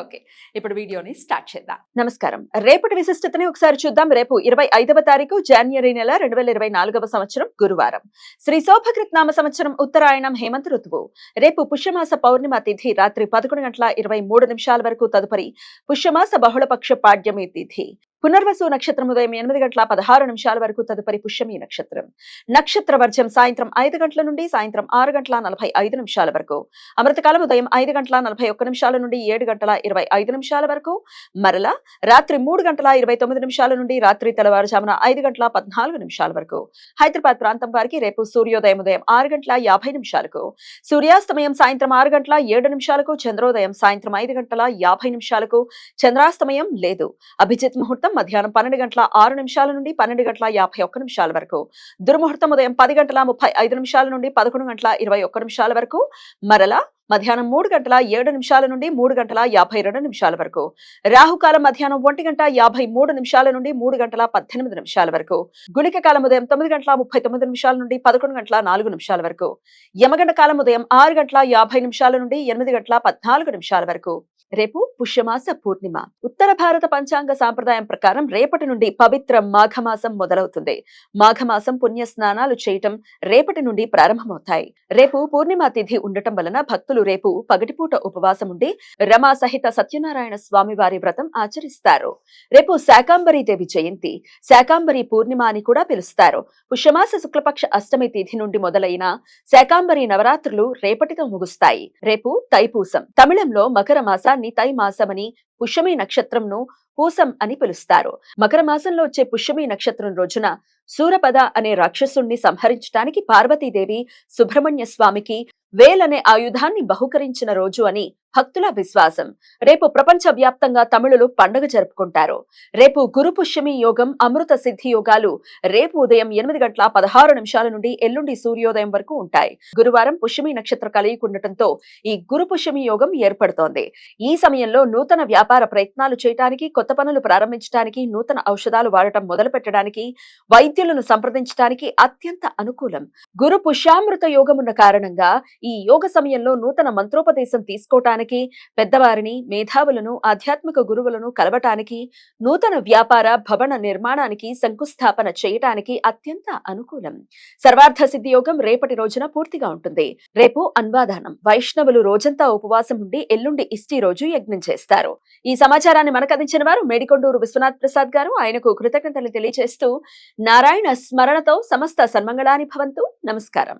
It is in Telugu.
ఓకే ఇప్పుడు వీడియోని స్టార్ట్ చేద్దాం. నమస్కారం. రేపటి విశిష్టతని ఒకసారి చూద్దాం. రేపు ఇరవై ఐదవ తారీఖు జనవరి నెల రెండు వేల ఇరవై నాలుగవ సంవత్సరం గురువారం. శ్రీ శోభకృత్ నామ సంవత్సరం ఉత్తరాయణం హేమంత్ ఋతువు. రేపు పుష్యమాస పౌర్ణిమ తిథి రాత్రి పదకొండు గంటల ఇరవై మూడు నిమిషాల వరకు తదుపరి పుష్యమాస బహుళపక్ష పాడ్యమి తిథి. పునర్వసు నక్షత్రం ఉదయం ఎనిమిది గంటల పదహారు నిమిషాల వరకు తదుపరి పుష్యమి నక్షత్రం. నక్షత్ర వర్జం సాయంత్రం ఐదు గంటల నుండి సాయంత్రం ఆరు గంటల నలభై ఐదు నిమిషాల వరకు. అమృతకాలం ఉదయం ఐదు గంటల నలభై ఒక్క నిమిషాల నుండి ఏడు గంటల ఇరవై ఐదు నిమిషాల వరకు. మరల రాత్రి మూడు గంటల ఇరవై తొమ్మిది నిమిషాల నుండి రాత్రి తెల్లవారుజామున ఐదు గంటల పద్నాలుగు నిమిషాల వరకు. హైదరాబాద్ ప్రాంతం వారికి రేపు సూర్యోదయం ఉదయం ఆరు గంటల యాభై నిమిషాలకు. సూర్యాస్తమయం సాయంత్రం ఆరు గంటల ఏడు నిమిషాలకు. చంద్రోదయం సాయంత్రం ఐదు గంటల యాభై నిమిషాలకు. చంద్రాస్తమయం లేదు. అభిజిత్ ముహూర్తం మధ్యాహ్నం పన్నెండు గంటల ఆరు నిమిషాల నుండి పన్నెండు గంటల యాభై ఒక్క నిమిషాల వరకు. దుర్ముహూర్తం ఉదయం పది గంటల ముప్పై ఐదు నిమిషాల నుండి పదకొండు గంటల ఇరవై ఒక్క నిమిషాల వరకు. మరలా మధ్యాహ్నం మూడు గంటల ఏడు నిమిషాల నుండి మూడు గంటల యాభై రెండు నిమిషాల వరకు. రాహుకాలం మధ్యాహ్నం ఒంటి గంట యాభై మూడు నిమిషాల నుండి మూడు గంటల పద్దెనిమిది నిమిషాల వరకు. గుళిక కాలం ఉదయం తొమ్మిది గంటల ముప్పై తొమ్మిది నిమిషాల నుండి పదకొండు గంటల నాలుగు నిమిషాల వరకు. యమగండ కాలం ఉదయం ఆరు గంటల యాభై నిమిషాల నుండి ఎనిమిది గంటల పద్నాలుగు నిమిషాల వరకు. రేపు పుష్యమాస పూర్ణిమ. ఉత్తర భారత పంచాంగ సాంప్రదాయం ప్రకారం రేపటి నుండి పవిత్ర మాఘమాసం మొదలవుతుంది. మాఘమాసం పుణ్య స్నానాలు చేయటం రేపటి నుండి ప్రారంభమవుతాయి. రేపు పూర్ణిమ తిథి ఉండటం వలన భక్తులు రేపు పగటిపూట ఉపవాసం ఉండి రమా సహిత సత్యనారాయణ స్వామి వారి వ్రతం ఆచరిస్తారు. రేపు శాకాంబరి దేవి జయంతి. శాకాంబరి పూర్ణిమ అని కూడా పిలుస్తారు. పుష్యమాస శుక్లపక్ష అష్టమి తిథి నుండి మొదలైన శాకాంబరి నవరాత్రులు రేపటితో ముగుస్తాయి. రేపు తైపూసం. తమిళంలో మకర మాసాన్ని తై మాసమని పుష్యమి నక్షత్రంను పూసం అని పిలుస్తారు. మకర మాసంలో వచ్చే పుష్యమి నక్షత్రం రోజున సూరపద అనే రాక్షసుణ్ణి సంహరించడానికి పార్వతీదేవి సుబ్రహ్మణ్య స్వామికి వేలనే ఆయుధాన్ని బహుకరించిన రోజు అని భక్తుల విశ్వాసం. రేపు ప్రపంచ వ్యాప్తంగా తమిళులు పండుగ జరుపుకుంటారు. రేపు గురు పుష్యమి యోగం అమృత సిద్ధి యోగాలు రేపు ఉదయం ఎనిమిది గంటల పదహారు నిమిషాల నుండి ఎల్లుండి సూర్యోదయం వరకు ఉంటాయి. గురువారం పుష్యమి నక్షత్ర కలయిక ఉండటంతో ఈ గురు పుష్యమి యోగం ఏర్పడుతోంది. ఈ సమయంలో నూతన వ్యాపార ప్రయత్నాలు చేయడానికి కొత్త పనులు ప్రారంభించడానికి నూతన ఔషధాలు వాడటం మొదలు పెట్టడానికి వైద్యులను సంప్రదించడానికి అత్యంత అనుకూలం. గురు పుష్యామృత యోగమున్న కారణంగా ఈ యోగ సమయంలో నూతన మంత్రోపదేశం తీసుకోవటానికి పెద్దవారిని మేధావులను ఆధ్యాత్మిక గురువులను కలవటానికి నూతన వ్యాపార భవన నిర్మాణానికి శంకుస్థాపన చేయటానికి అత్యంత అనుకూలం. సర్వార్థ సిద్ధి యోగం రేపటి రోజున పూర్తిగా ఉంటుంది. రేపు అన్వాదానం. వైష్ణవులు రోజంతా ఉపవాసం ఉండి ఎల్లుండి ఇష్టి రోజు యజ్ఞం చేస్తారు. ఈ సమాచారాన్ని మనకు అందించిన వారు మేడికొండూరు విశ్వనాథ్ ప్రసాద్ గారు ఆయనకు కృతజ్ఞతలు తెలియజేస్తూ నారాయణ స్మరణతో సమస్త సన్మంగళాని భవంతు. నమస్కారం.